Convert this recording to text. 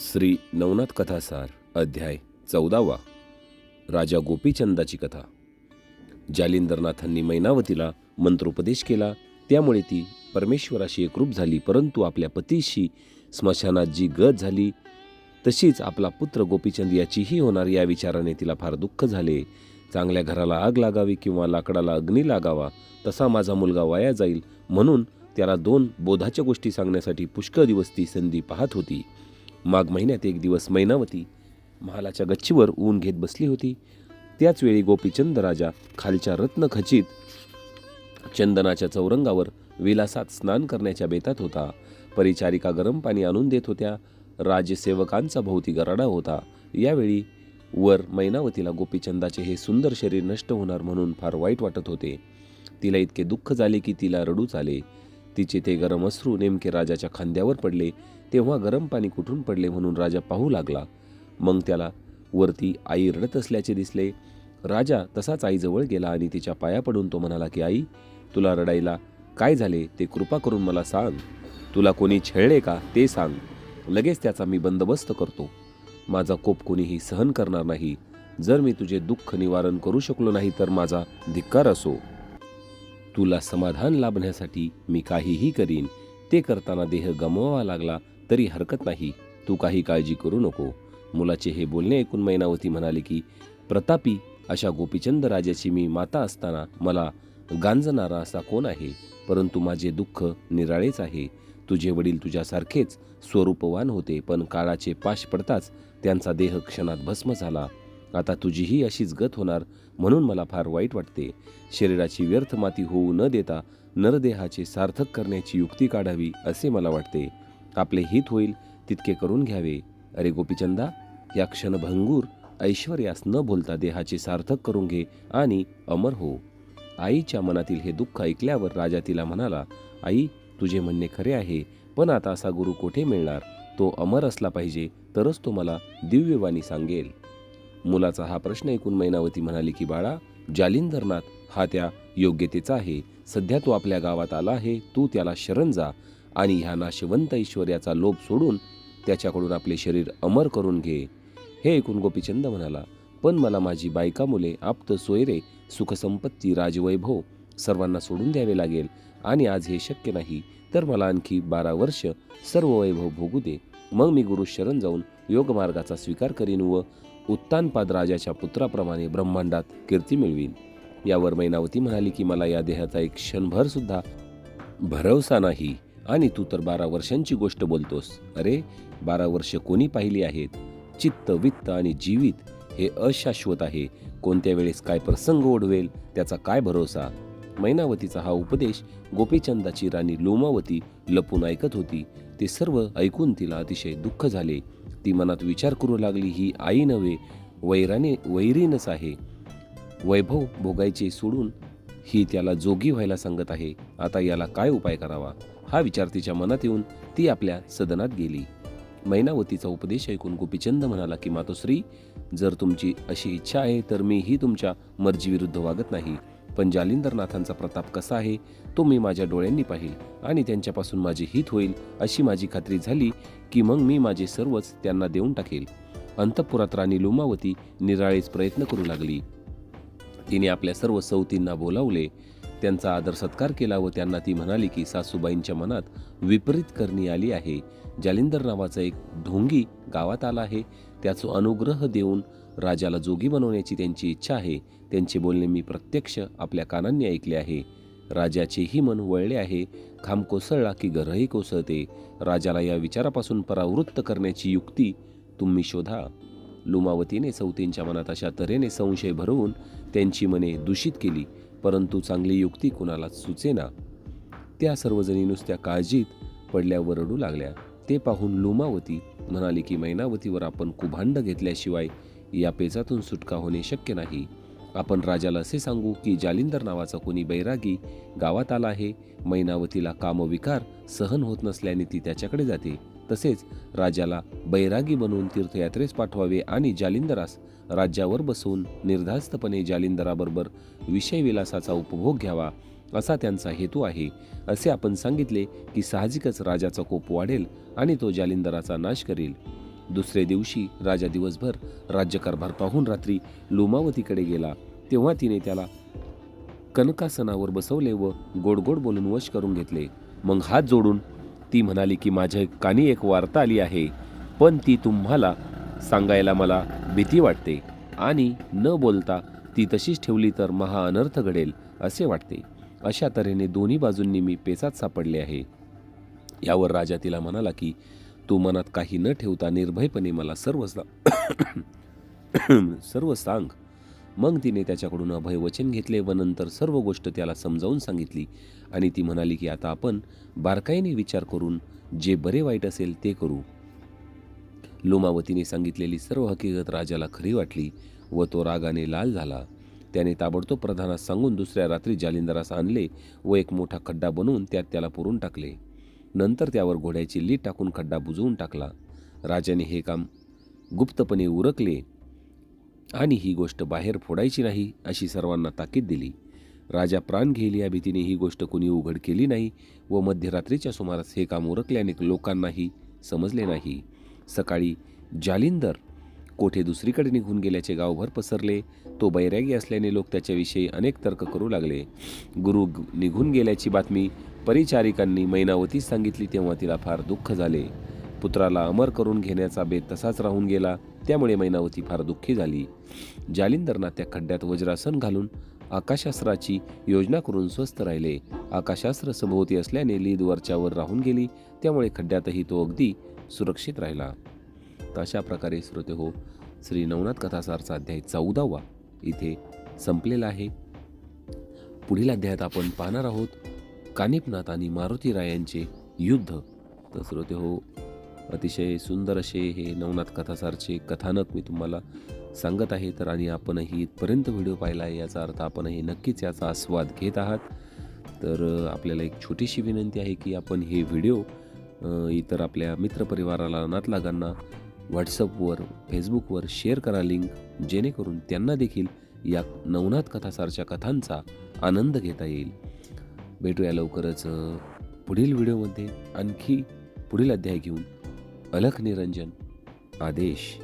श्री नवनाथ कथासार अध्याय चौदावा राजा गोपीचंदाची कथा. जालिंदरनाथांनी मैनावतीला मंत्रोपदेश केला त्यामुळे ती परमेश्वराशी एकरूप झाली परंतु आपल्या पतीशी स्मशानात जी गत झाली तशीच आपला पुत्र गोपीचंद याचीही होणार या विचाराने तिला फार दुःख झाले. चांगल्या घराला आग लागावी किंवा लाकडाला अग्नी लागावा तसा माझा मुलगा वाया जाईल म्हणून त्याला दोन बोधाच्या गोष्टी सांगण्यासाठी पुष्कळ दिवस ती संधी पाहत होती. माघ महिन्यात एक दिवस मैनावती महालाच्या गच्चीवर ऊन घेत बसली होती. त्याचवेळी गोपीचंद राजा खालच्या रत्नखचित चंदनाच्या चौरंगावर विलासात स्नान करण्याच्या बेतात होता. परिचारिका गरम पाणी आणून देत होत्या. राजसेवकांचा भोवती गराडा होता. यावेळी वर मैनावतीला गोपीचंदाचे हे सुंदर शरीर नष्ट होणार म्हणून फार वाईट वाटत होते. तिला इतके दुःख झाले की तिला रडूच आले. तिचे ते गरम अश्रू नेमके राजाच्या खांद्यावर पडले तेव्हा गरम पाणी कुठून पडले म्हणून राजा पाहू लागला. मग त्याला वरती आई रडत असल्याचे दिसले. राजा तसाच आईजवळ गेला आणि तिच्या पाया पडून तो म्हणाला की आई तुला रडायला काय झाले? ते कृपा करून मला सांग. तुला कोणी छेळले का? ते सांग. लगेच त्याचा मी बंदोबस्त करतो. माझा कोप कोणीही सहन करणार नाही. जर मी तुझे दुःख निवारण करू शकलो नाही तर माझा धिक्कार असो. तुला समाधान लाभण्यासाठी मी काहीही करीन. ते करताना देह गमवावा लागला तरी हरकत नाही. तू काही काळजी करू नको. मुलाचे हे बोलणे ऐकून मैनावती म्हणाली की प्रतापी अशा गोपीचंद राजाची मी माता असताना मला गांजणारा असा कोण आहे? परंतु माझे दुःख निराळेच आहे. तुझे वडील तुझ्यासारखेच स्वरूपवान होते पण काळाचे पाश पडताच त्यांचा देह क्षणात भस्म झाला. आता तुझीही अशीच गत होणार म्हणून मला फार वाईट वाटते. शरीराची व्यर्थ माती होऊ न देता नरदेहाचे सार्थक करण्याची युक्ती काढावी असे मला वाटते. आपले हित होईल तितके करून घ्यावे. अरे गोपीचंदा या क्षणभंगूर ऐश्वर्यास न बोलता देहाचे सार्थक करून घे आणि अमर हो. आईच्या मनातील हे दुःख ऐकल्यावर राजा तिला म्हणाला आई तुझे म्हणणे खरे आहे पण आता असा गुरु कोठे मिळणार? तो अमर असला पाहिजे तरच तो मला दिव्यवाणी सांगेल. मुलाचा हा प्रश्न ऐकून मैनावती म्हणाली की बाळा जालिंदरनाथ हा त्या योग्यतेचा आहे. सध्या तो आपल्या गावात आला आहे. तू त्याला शरण जा आणि ह्या नाशवंत ऐश्वर्याचा लोभ सोडून त्याच्याकडून आपले शरीर अमर करून घे. हे ऐकून गोपीचंद म्हणाला पण मला माझी बायका मुले आप्त सोयरे सुखसंपत्ती राजवैभव सर्वांना सोडून द्यावे लागेल आणि आज हे शक्य नाही तर मला आणखी बारा वर्ष सर्व वैभव भोगू दे. मग मी गुरु शरण जाऊन योगमार्गाचा स्वीकार करीन व उत्तानपाद राजाच्या पुत्राप्रमाणे ब्रह्मांडात कीर्ती मिळवीन. यावर मैनावती म्हणाली की मला या देहाचा एक क्षणभर सुद्धा भरवसा नाही. आणि तू तर बारा वर्षांची गोष्ट बोलतोस. अरे बारा वर्ष कोणी पाहिली आहेत? चित्त वित्त आणि जीवित हे अशाश्वत आहे. कोणत्या वेळेस काय प्रसंग ओढवेल? त्याचा काय भरोसा? मैनावतीचा हा उपदेश गोपीचंदाची राणी लोमावती लपून ऐकत होती. ते सर्व ऐकून तिला अतिशय दुःख झाले. ती मनात विचार करू लागली ही आई नव्हे वैराने वैरीनच आहे. वैभव भोगायचे सोडून ही त्याला जोगी व्हायला सांगत आहे. आता याला काय उपाय करावा? हा विचार तिच्या मनात येऊन ती आपल्या सदनात गेली. मैनावतीचा उपदेश ऐकून गोपीचंद म्हणाला की मातोश्री जर तुमची अशी इच्छा आहे तर मीही तुमच्या मर्जीविरुद्ध वागत नाही. पण जालिंदरनाथांचा प्रताप कसा आहे तो मी माझ्या डोळ्यांनी पाहिल आणि त्यांच्यापासून माझे हित होईल अशी माझी खात्री झाली की मग मी माझे सर्वच त्यांना देऊन टाकेल. अंतपुरात राणी लुमावती निराळेच प्रयत्न करू लागली. तिने आपल्या सर्व सवतींना बोलावले. त्यांचा आदर सत्कार केला व त्यांना ती म्हणाली की सासूबाईंच्या मनात विपरीत करणी आली आहे. जालिंदर नावाचा एक ढोंगी गावात आला आहे. त्याचा अनुग्रह देऊन राजाला जोगी बनवण्याची त्यांची इच्छा आहे. त्यांचे बोलणे मी प्रत्यक्ष आपल्या कानांनी ऐकले आहे. राजाचेही मन वळले आहे. घाम कोसळला की घरही कोसळते. राजाला या विचारापासून परावृत्त करण्याची युक्ती तुम्ही शोधा. लुमावतीने सौतींच्या मनात अशा तऱ्हेने संशय भरवून त्यांची मने दूषित केली परंतु चांगली युक्ती कुणालाच सुचेना. त्या सर्वजणी नुसत्या काळजीत पडल्यावर रडू लागल्या. ते पाहून लुमावती म्हणाले की मैनावतीवर आपण कुभांड घेतल्याशिवाय या पेचातून सुटका होणे शक्य नाही. आपण राजाला असे सांगू की जालिंदर नावाचा कोणी बैरागी गावात आला आहे. मैनावतीला कामविकार सहन होत नसल्याने ती त्याच्याकडे जाते. तसेच राजाला बैरागी बनवून तीर्थयात्रेस पाठवावे आणि जालिंदरास राज्यावर बसवून निर्धास्तपणे जालिंदराबरोबर विषयविलासाचा उपभोग घ्यावा. असा त्यांचा हेतू आहे असे आपण सांगितले की साहजिकच राजाचा कोप वाढेल आणि तो जालिंदराचा नाश करेल. दुसरे दिवशी राजा दिवसभर राज्यकारभार पाहून रात्री लोमावतीकडे गेला. तेव्हा तिने त्याला कनकासनावर बसवले व गोड गोड बोलून वश करून घेतले. मग हात जोडून ती म्हणाली की माझ्या कानी एक वार्ता आली आहे. पण ती तुम्हाला सांगायला मला भीती वाटते आणि न बोलता ती तशीच ठेवली तर महा अनर्थ घडेल असे वाटते. अशा तऱ्हेने दोन्ही बाजूंनी मी पेचात सापडले आहे. यावर राजा तिला म्हणाला की तू मनात काही न ठेवता निर्भयपणे मला सर्व सर्व सांग. मग तिने त्याच्याकडून अभय वचन घेतले व नंतर सर्व गोष्ट त्याला समजावून सांगितली आणि ती म्हणाली की आता आपण बारकाईने विचार करून जे बरे वाईट असेल ते करू. लोमावतीने सांगितलेली सर्व हकीकत राजाला खरी वाटली व तो रागाने लाल झाला. त्याने ताबडतोब प्रधानास सांगून दुसऱ्या रात्री जालिंदरास आणले व एक मोठा खड्डा बनवून त्यात त्याला पुरून टाकले. नंतर त्यावर घोड्याची लीट टाकून खड्डा बुजवून टाकला. राजाने हे काम गुप्तपणे उरकले आणि ही गोष्ट बाहेर फोडायची नाही अशी सर्वांना ताकीद दिली. राजा प्राण घेईल या भीतीने ही गोष्ट कुणी उघड केली नाही व मध्यरात्रीच्या सुमारास हे काम उरकल्याने लोकांनाही समजले नाही. सकाळी जालिंदर कोठे दुसरीकडे निघून गेल्याचे गावभर पसरले तो बैरागी असल्याने लोक त्याच्याविषयी अनेक तर्क करू लागले. गुरु निघून गेल्याची बातमी परिचारिकांनी मैनावतीस सांगितली तेव्हा तिला फार दुःख झाले. पुत्राला अमर करून घेण्याचा बेत तसाच राहून गेला त्यामुळे मैनावती फार दुःखी झाली. जालिंदरना त्या खड्ड्यात वज्रासन घालून आकाशास्त्राची योजना करून स्वस्थ राहिले. आकाशास्त्र सभोवती असल्याने लीद वरच्यावर राहून गेली त्यामुळे खड्ड्यातही तो अगदी सुरक्षित राहिला. तर अशा प्रकारे श्रोते हो श्री नवनाथ कथासारचा अध्याय चौदावा इथे संपलेला आहे. पुढील अध्यायात आपण पाहणार आहोत कानिपनाथ आणि मारुती रायांचे युद्ध. तर श्रोते हो अतिशय सुंदर असे हे नवनाथ कथासारचे कथानक मी तुम्हाला सांगत आहे. तर आणि आपणही इथपर्यंत व्हिडिओ पाहिला आहे याचा अर्थ आपणही नक्कीच याचा आस्वाद घेत आहात. तर आपल्याला एक छोटीशी विनंती आहे की आपण हे व्हिडिओ इतर आपल्या मित्रपरिवाराला नातलागांना व्हॉट्सअपवर फेसबुकवर शेअर करा लिंक जेणेकरून त्यांना देखील या नवनाथ कथासारख्या कथांचा आनंद घेता येईल. भेटूया लवकरच पुढील व्हिडिओमध्ये. आणखी पुढील अध्याय घेऊन अलख निरंजन आदेश.